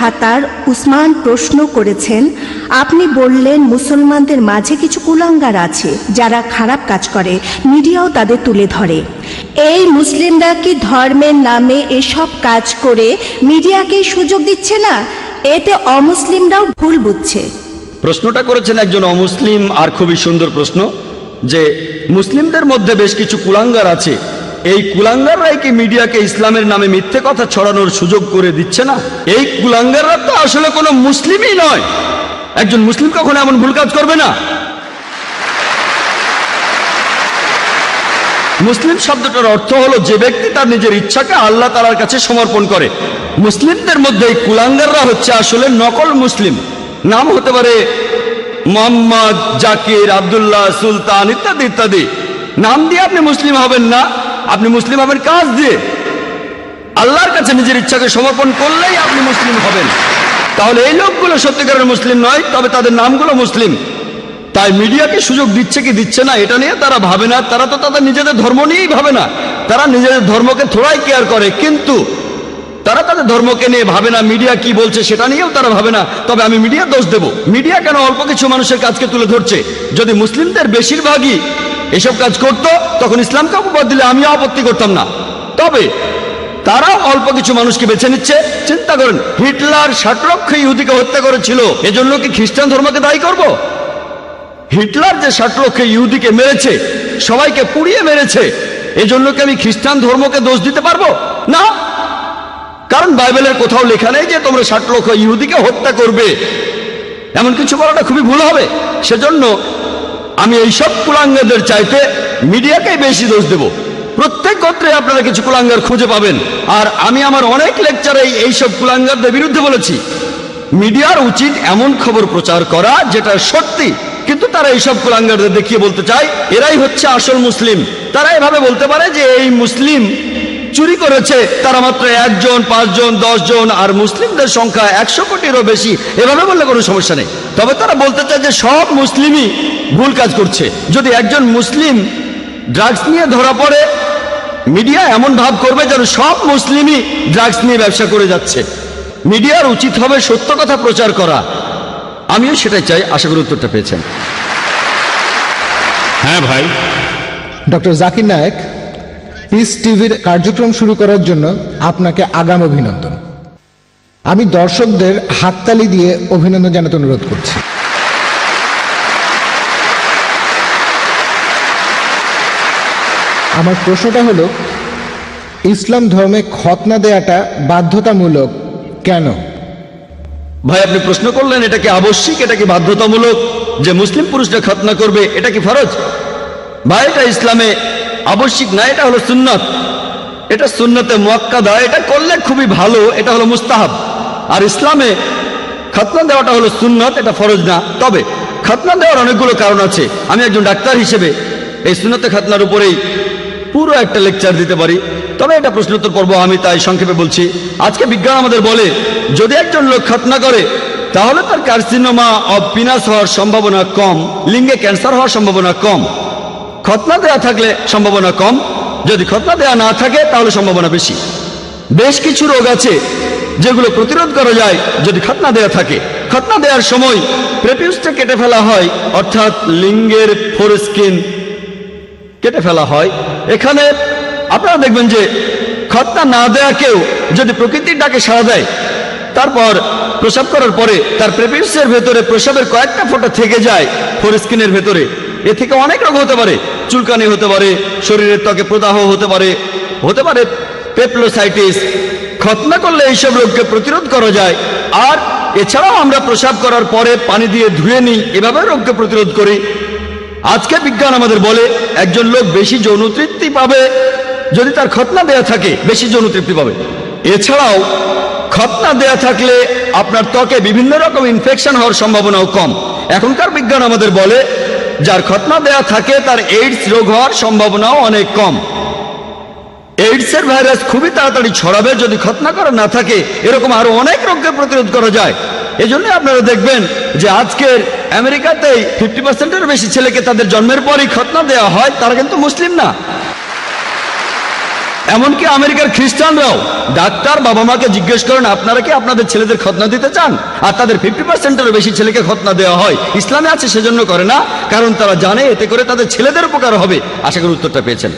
ঢাকার উসমান প্রশ্ন করেছেন, আপনি বললেন মুসলমানদের মাঝে কিছু কুলাঙ্গার আছে, যারা খারাপ কাজ করে, মিডিয়াও তাদের তুলে ধরে। এই মুসলিমরা কি ধর্মের নামে এসব কাজ করে, মিডিয়াকে সুযোগ দিচ্ছে না? এতে অমুসলিমরাও ভুল বুঝছে। প্রশ্নটা করেছেন একজন অমুসলিম, আর খুবই সুন্দর প্রশ্ন, যে মুসলিমদের মধ্যে বেশ কিছু কুলাঙ্গার আছে এই কুলাঙ্গাররাই কি মিডিয়াকে ইসলামের নামে মিথ্যে কথা ছড়ানোর সুযোগ করে দিচ্ছে না? এই কুলাঙ্গাররা তো আসলে কোনো মুসলিমই নয়। একজন মুসলিম কখনো এমন ভুল কাজ করবে না? মুসলিম শব্দটার অর্থ হলো যে ব্যক্তি তার নিজের ইচ্ছাকে আল্লাহ তালার কাছে সমর্পণ করে। মুসলিমদের মধ্যে এই কুলাঙ্গাররা হচ্ছে আসলে নকল মুসলিম। নাম হতে পারে মোহাম্মদ, জাকির, আব্দুল্লাহ, সুলতান ইত্যাদি ইত্যাদি। নাম দিয়ে আপনি মুসলিম হবেন না। আপনি মুসলিম হবেন কাজ দিয়ে। আল্লাহর কাছে নিজের ইচ্ছাকে সমর্পণ করলেই আপনি মুসলিম হবেন। তাহলে এই লোকগুলো সত্যিকারের মুসলিম নয়, তবে তাদের নামগুলো মুসলিম। তাই মিডিয়াকে সুযোগ দিচ্ছে কি দিচ্ছে না, এটা নিয়ে তারা ভাবে না। তারা তো তাদের নিজেদের ধর্ম নিয়েই ভাবে না। তারা নিজেদের ধর্মকে থোড়াই কেয়ার করে, কিন্তু তারা তাদের ধর্মকে নিয়ে ভাবে না মিডিয়া কি বলছে সেটা নিয়েও তারা ভাবে না। তবে আমি মিডিয়া দোষ দেব। মিডিয়া কেন অল্প কিছু মানুষের কাজকে তুলে ধরছে? যদি মুসলিমদের বেশিরভাগই এসব কাজ করত, তখন ইসলামকে অপবাদ দিলে আমিও আপত্তি করতাম না। তবে তারা অল্প কিছু মানুষকে বেছে নিচ্ছে। চিন্তা করেন, হিটলার ষাট লক্ষ ইহুদিকে হত্যা করেছিল, এজন্য কি খ্রিস্টান ধর্মকে দায়ী করব? হিটলার যে ষাট লক্ষ ইহুদিকে মেরেছে, সবাইকে পুড়িয়ে মেরেছে, এজন্য কি আমি খ্রিস্টান ধর্মকে দোষ দিতে পারব? না। কারণ বাইবেলের কোথাও লেখা নেই যে তোমরা ষাট লক্ষ ইহুদিকে হত্যা করবে। এমন কিছু বলাটা খুবই ভুল হবে। সেজন্য আমি এইসব কুলাঙ্গাদের চাইতে মিডিয়াকেই বেশি দোষ দেব। প্রত্যেক গোত্রে আপনারা কিছু কুলাঙ্গার খুঁজে পাবেন। আর আমি আমার অনেক লেকচারে এইসব কুলাঙ্গারদের বিরুদ্ধে বলেছি। মিডিয়ার উচিত এমন খবর প্রচার করা যেটা সত্যি। কিন্তু তারা এইসব কুলাঙ্গারদের দেখিয়ে বলতে চায়, এরাই হচ্ছে আসল মুসলিম। তারা এভাবে বলতে পারে যে এই মুসলিম চুরি করেছে তারা মাত্র একজন পাঁচজন জন আর মুসলিমদের সংখ্যা একশো কোটিরও বেশি। এভাবে বললে কোনো সমস্যা নেই। তবে তারা বলতে চায় যে সব মুসলিমই ভুল কাজ করছে। যদি একজন মুসলিম ড্রাগস নিয়ে ধরা পড়ে মিডিয়া এমন ভাব করবে যেন সব মুসলিমই ড্রাগস নিয়ে ব্যবসা করে যাচ্ছে। মিডিয়ার উচিত হবে সত্য কথা প্রচার করা। আমিও সেটাই চাই আশা করি উত্তরটা পেয়েছেন। হ্যাঁ ভাই। ডক্টর জাকির নায়েক পিস টিভির কার্যক্রম শুরু করার জন্য আপনাকে আগাম অভিনন্দন। আমি দর্শকদের হাততালি দিয়ে অভিনন্দন জানাতে অনুরোধ করছি। আমার প্রশ্নটা হলো, ইসলাম ধর্মে খতনা দেয়াটা বাধ্যতামূলক কেন? ভাই, আপনি প্রশ্ন করলেন, এটা কি আবশ্যিক, এটা কি বাধ্যতামূলক? যে মুসলিম পুরুষরা খতনা করবে, এটা কি ফরজ? ভাই, এটা ইসলামে আবশ্যিক না, এটা হলো সুন্নত। এটা সুন্নতে মোয়াক্কাদা, এটা করলে খুবই ভালো, এটা হলো মুস্তাহাব। আর ইসলামে খতনা দেওয়াটা হলো সুন্নত, এটা ফরজ না। তবে খতনা দেওয়ার অনেকগুলো কারণ আছে। আমি একজন ডাক্তার হিসেবে এই সুন্নতে খতনার উপরেই পুরো একটা লেকচার দিতে পারি। তবে এটা প্রশ্নোত্তর পর্ব, আমি তাই সংক্ষেপে বলছি। আজকে বিজ্ঞান আমাদের বলে, যদি একজন লোক খতনা করে, তাহলে তার কার্সিনোমা অব পিনাস হওয়ার সম্ভাবনা কম, লিঙ্গে ক্যান্সার হওয়ার সম্ভাবনা কম। খতনা দেয়া থাকলে সম্ভাবনা কম। যদি খতনা দেয়া না থাকে, তাহলে সম্ভাবনা বেশি। বেশ কিছু রোগ আছে যেগুলো প্রতিরোধ করা যায় যদি খতনা দেয়া থাকে। খতনা দেওয়ার সময় প্রেপিউসটা কেটে ফেলা হয়, অর্থাৎ লিঙ্গের ফোরস্কিন কেটে ফেলা হয়। এখানে আপনারা দেখবেন যে খতনা না দেয়া কেউ যদি প্রকৃতির ডাকে সাড়া দেয়, তারপর প্রসাব করার পরে তার প্রেপিউসের ভেতরে প্রসাবের কয়েকটা ফোঁটা থেকে যায় ফোরস্কিনের ভেতরে। এ থেকে অনেক রোগ হতে পারে, চুলকানি হতে পারে, শরীরের ত্বকে প্রদাহ হতে পারে হতে পারে পেপলোসাইটিস খতনা করলে এইসব রোগকে প্রতিরোধ করা যায়। আর এছাড়াও আমরা প্রসাব করার পরে পানি দিয়ে ধুয়ে নিই, এভাবে রোগকে প্রতিরোধ করি। আজকে বিজ্ঞান আমাদের বলে, একজন লোক বেশি যৌন তৃপ্তি পাবে যদি তার খতনা দেয়া থাকে, বেশি যৌন তৃপ্তি পাবে। এছাড়াও খতনা দেয়া থাকলে আপনার ত্বকে বিভিন্ন রকম ইনফেকশন হওয়ার সম্ভাবনাও কম। এখনকার বিজ্ঞান আমাদের বলে যার খতনা দেয়া থাকে, তার এইডস রোগ হওয়ার সম্ভাবনাও অনেক কম। এইডসের ভাইরাস খুবই তাড়াতাড়ি ছড়াবে, যদি খতনা করা না থাকে, এরকম আরও অনেক রোগকে প্রতিরোধ করা যায়। এজন্য আপনারা দেখবেন যে আজকের আমেরিকাতেই ফিফটি পার্সেন্টের বেশি ছেলেকে তাদের জন্মের পরই খতনা দেওয়া হয়, তারা কিন্তু মুসলিম না। এমনকি আমেরিকার খ্রিস্টানরাও ডাক্তার বাবা মাকে জিজ্ঞেস করেন, আপনারা কি আপনাদের ছেলেদের খতনা দিতে চান? আর তাদের ফিফটি পার্সেন্টেরও বেশি ছেলেকে খতনা দেওয়া হয়। ইসলামে আছে সেজন্য করে না, কারণ তারা জানে এতে করে তাদের ছেলেদের উপকার হবে। আশা করি উত্তরটা পেয়েছেন।